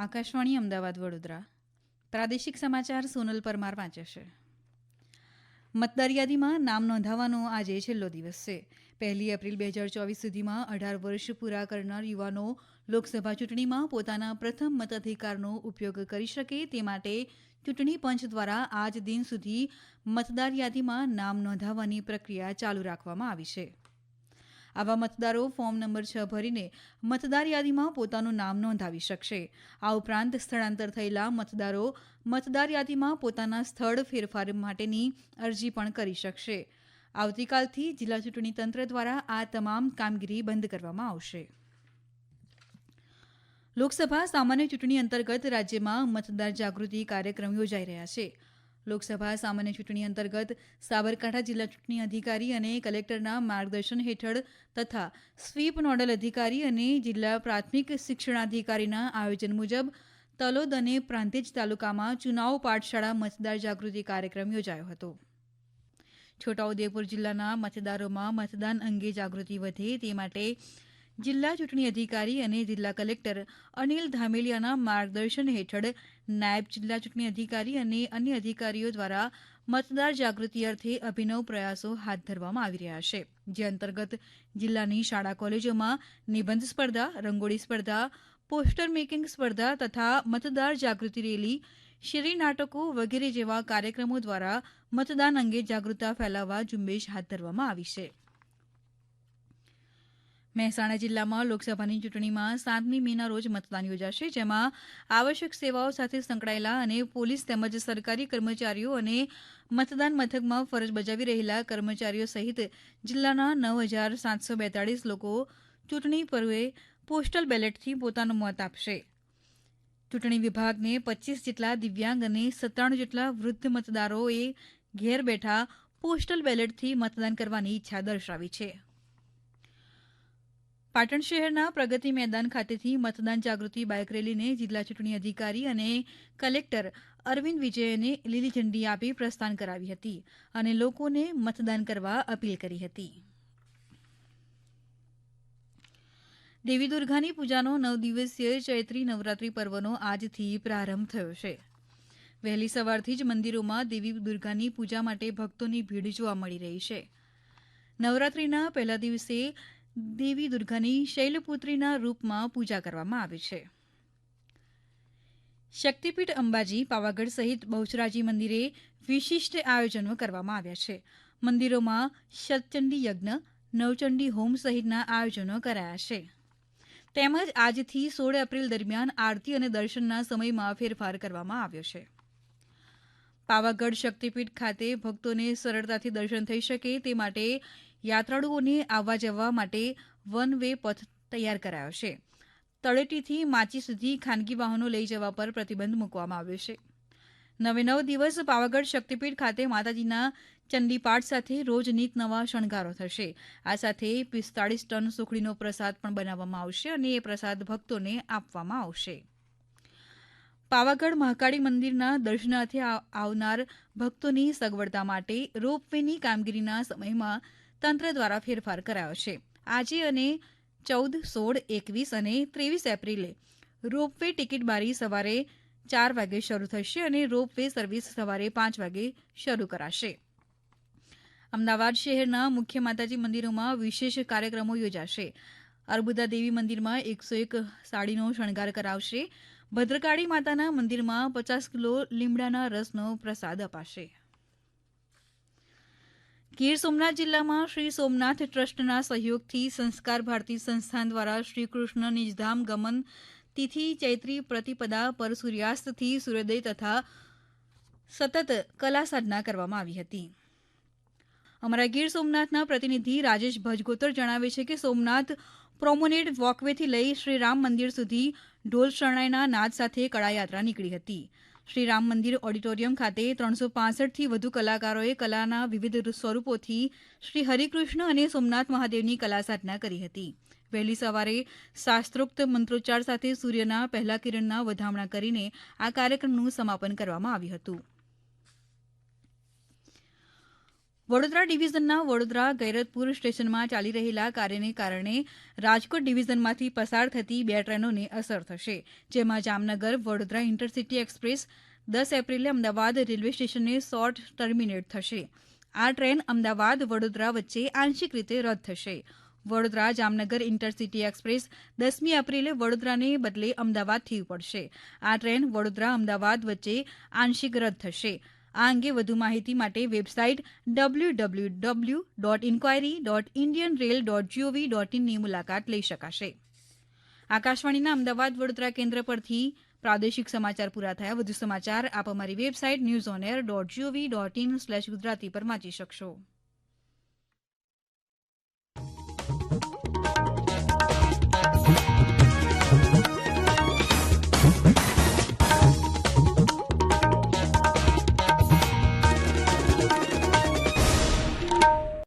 આકાશવાણી અમદાવાદ વડોદરા. પ્રાદેશિક સમાચાર સોનલ પરમાર વાંચે છે. મતદાર યાદીમાં નામ નોંધાવવાનો આજે છેલ્લો દિવસ છે. પહેલી એપ્રિલ બે હજાર ચોવીસ સુધીમાં અઢાર વર્ષ પૂરા કરનાર યુવાનો લોકસભા ચૂંટણીમાં પોતાના પ્રથમ મતાધિકારનો ઉપયોગ કરી શકે તે માટે ચૂંટણી પંચ દ્વારા આજ દિન સુધી મતદાર યાદીમાં નામ નોંધાવવાની પ્રક્રિયા ચાલુ રાખવામાં આવી છે. આવા મતદારો ફોર્મ નંબર છ ભરીને મતદાર યાદીમાં પોતાનું નામ નોંધાવી શકશે. આ ઉપરાંત સ્થળાંતર થયેલા મતદારો મતદાર યાદીમાં પોતાના સ્થળ ફેરફાર માટેની અરજી પણ કરી શકશે. આવતીકાલથી જિલ્લા ચૂંટણી તંત્ર દ્વારા આ તમામ કામગીરી બંધ કરવામાં આવશે. લોકસભા સામાન્ય ચૂંટણી અંતર્ગત રાજ્યમાં મતદાર જાગૃતિ કાર્યક્રમ યોજાઈ રહ્યા છે. લોકસભા સામાન્ય ચૂંટણી અંતર્ગત સાબરકાંઠા જિલ્લા ચૂંટણી અધિકારી અને કલેક્ટરના માર્ગદર્શન હેઠળ તથા સ્વીપ નોડલ અધિકારી અને જિલ્લા પ્રાથમિક શિક્ષણાધિકારીના આયોજન મુજબ તલોદ અને પ્રાંતિજ તાલુકામાં ચુનાવ પાઠશાળા મતદાર જાગૃતિ કાર્યક્રમ યોજાયો હતો. છોટાઉદેપુર જિલ્લાના મતદારોમાં મતદાન અંગે જાગૃતિ વધે તે માટે જિલ્લા ચૂંટણી અધિકારી અને જિલ્લા કલેક્ટર અનિલ ધામેલિયાના માર્ગદર્શન હેઠળ નાયબ જિલ્લા ચૂંટણી અધિકારી અને અન્ય અધિકારીઓ દ્વારા મતદાર જાગૃતિ અર્થે અભિનવ પ્રયાસો હાથ ધરવામાં આવી રહ્યા છે. જે અંતર્ગત જિલ્લાની શાળા કોલેજોમાં નિબંધ સ્પર્ધા, રંગોળી સ્પર્ધા, પોસ્ટર મેકિંગ સ્પર્ધા તથા મતદાર જાગૃતિ રેલી, શેરી નાટકો વગેરે જેવા કાર્યક્રમો દ્વારા મતદાન અંગે જાગૃતતા ફેલાવવા ઝુંબેશ હાથ ધરવામાં આવી છે. મહેસાણા જિલ્લામાં લોકસભાની ચૂંટણીમાં સાતમી મેના રોજ મતદાન યોજાશે, જેમાં આવશ્યક સેવાઓ સાથે સંકળાયેલા અને પોલીસ તેમજ સરકારી કર્મચારીઓ અને મતદાન મથકમાં ફરજ બજાવી રહેલા કર્મચારીઓ સહિત જિલ્લાના નવ હજાર સાતસો બેતાળીસ લોકો ચૂંટણી પર્વે પોસ્ટલ બેલેટથી પોતાનો મત આપશે. ચૂંટણી વિભાગને પચીસ જેટલા દિવ્યાંગ અને સત્તાણું જેટલા વૃદ્ધ મતદારોએ ઘેર બેઠા પોસ્ટલ બેલેટથી મતદાન કરવાની ઈચ્છા દર્શાવી છે. પાટણ શહેરના પ્રગતિ મેદાન ખાતેથી મતદાન જાગૃતિ બાઇક રેલીને જિલ્લા ચૂંટણી અધિકારી અને કલેક્ટર અરવિંદ વિજયને લીલી ઝંડી આપી પ્રસ્થાન કરાવી હતી અને લોકોને મતદાન કરવા અપીલ કરી હતી. દેવી દુર્ગાની પૂજાનો નવ દિવસીય ચૈત્રી નવરાત્રી પર્વનો આજથી પ્રારંભ થયો છે. વહેલી સવારથી જ મંદિરોમાં દેવી દુર્ગાની પૂજા માટે ભક્તોની ભીડ જોવા મળી રહી છે. નવરાત્રીના પહેલા દિવસે દેવી દુર્ગાની શૈલપુત્રીના રૂપમાં પૂજા કરવામાં આવે છે. શક્તિપીઠ અંબાજી, પાવાગઢ સહિત બહુચરાજી મંદિરે વિશિષ્ટ આયોજનો કરવામાં આવ્યા છે. મંદિરોમાં શતચંડી યજ્ઞ, નવચંડી હોમ સહિતના આયોજનો કરાયા છે. તેમજ આજથી સોળ એપ્રિલ દરમિયાન આરતી અને દર્શનના સમયમાં ફેરફાર કરવામાં આવ્યો છે. પાવાગઢ શક્તિપીઠ ખાતે ભક્તોને સરળતાથી દર્શન થઈ શકે તે માટે યાત્રાળુઓને આવવા જવા માટે વન વે પથ તૈયાર કરાયો છે. તળેટીથી માચી સુધી ખાનગી વાહનો લઈ જવા પર પ્રતિબંધ મૂકવામાં આવ્યો છે. નવે નવ દિવસ પાવાગઢ શક્તિપીઠ ખાતે માતાજીના ચંડીપાઠ સાથે રોજ નીત નવા શણગારો થશે. આ સાથે પિસ્તાળીસ ટન સુખડીનો પ્રસાદ પણ બનાવવામાં આવશે અને એ પ્રસાદ ભક્તોને આપવામાં આવશે. પાવાગઢ મહાકાળી મંદિરના દર્શનાર્થે આવનાર ભક્તોની સગવડતા માટે રોપવેની કામગીરીના સમયમાં તંત્ર દ્વારા ફેરફાર કરાયો છે. આજે અને ચૌદ, સોળ, એકવીસ અને ત્રેવીસ એપ્રિલે રોપવે ટિકિટ બારી સવારે ચાર વાગે શરૂ થશે અને રોપવે સર્વિસ સવારે પાંચ વાગે શરૂ કરાશે. અમદાવાદ શહેરના મુખ્ય માતાજી મંદિરોમાં વિશેષ કાર્યક્રમો યોજાશે. અર્બુદા દેવી મંદિરમાં એકસો એક સાડીનો શણગાર કરાવશે. ભદ્રકાળી માતાના મંદિરમાં પચાસ કિલો લીમડાના રસનો પ્રસાદ અપાશે. ગીર સોમનાથ જિલ્લામાં શ્રી સોમનાથ ટ્રસ્ટના સહયોગથી સંસ્કાર ભારતી સંસ્થાન દ્વારા શ્રી કૃષ્ણ નિજધામ ગમન તિથિ ચૈત્રી પ્રતિપદા પર સૂર્યાસ્તથી સૂર્યોદય તથા સતત કલા સાધના કરવામાં આવી હતી. અમારા ગીર સોમનાથના પ્રતિનિધિ રાજેશ ભજગોતર જણાવે છે કે સોમનાથ પ્રોમોનેડ વોકવેથી લઈ શ્રી રામ મંદિર સુધી ઢોલ શરણાઈના નાદ સાથે કળાયાત્રા નીકળી હતી. શ્રી રામ મંદિર ઓડિટોરિયમ ખાતે ત્રણસો પાસઠથી વધુ કલાકારોએ કલાના વિવિધ સ્વરૂપોથી શ્રી હરિકૃષ્ણ અને સોમનાથ મહાદેવની કલા સાધના કરી હતી. વહેલી સવારે શાસ્ત્રોક્ત મંત્રોચ્ચાર સાથે સૂર્યના પહેલા કિરણના વધામણા કરીને આ કાર્યક્રમનું સમાપન કરવામાં આવ્યું હતું. વડોદરા ડિવિઝનના વડોદરા ગૈરતપુર સ્ટેશનમાં ચાલી રહેલા કાર્યને કારણે રાજકોટ ડિવિઝનમાંથી પસાર થતી બે ટ્રેનોને અસર થશે, જેમાં જામનગર, વડોદરા ઇન્ટરસિટી એક્સપ્રેસ દસ એપ્રિલે અમદાવાદ રેલવે સ્ટેશને શોર્ટ ટર્મિનેટ થશે. આ ટ્રેન અમદાવાદ, વડોદરા વચ્ચે આંશિક રીતે રદ થશે. વડોદરા જામનગર ઇન્ટરસિટી એક્સપ્રેસ દસમી એપ્રિલે વડોદરાને બદલે અમદાવાદથી ઉપડશે. આ ટ્રેન વડોદરા અમદાવાદ વચ્ચે આંશિક રદ થશે. આ અંગે વધુ માહિતી માટે website W W W dot enquiry dot Indian rail dot gov dot ઇનની મુલાકાત લઈ શકાશે. આકાશવાણીના અમદાવાદ વડોદરા કેન્દ્ર પરથી પ્રાદેશિક સમાચાર પૂરા થયા. વધુ સમાચાર આપ અમારી website news on air dot gov dot in slash Gujarati પર વાંચી શકશો.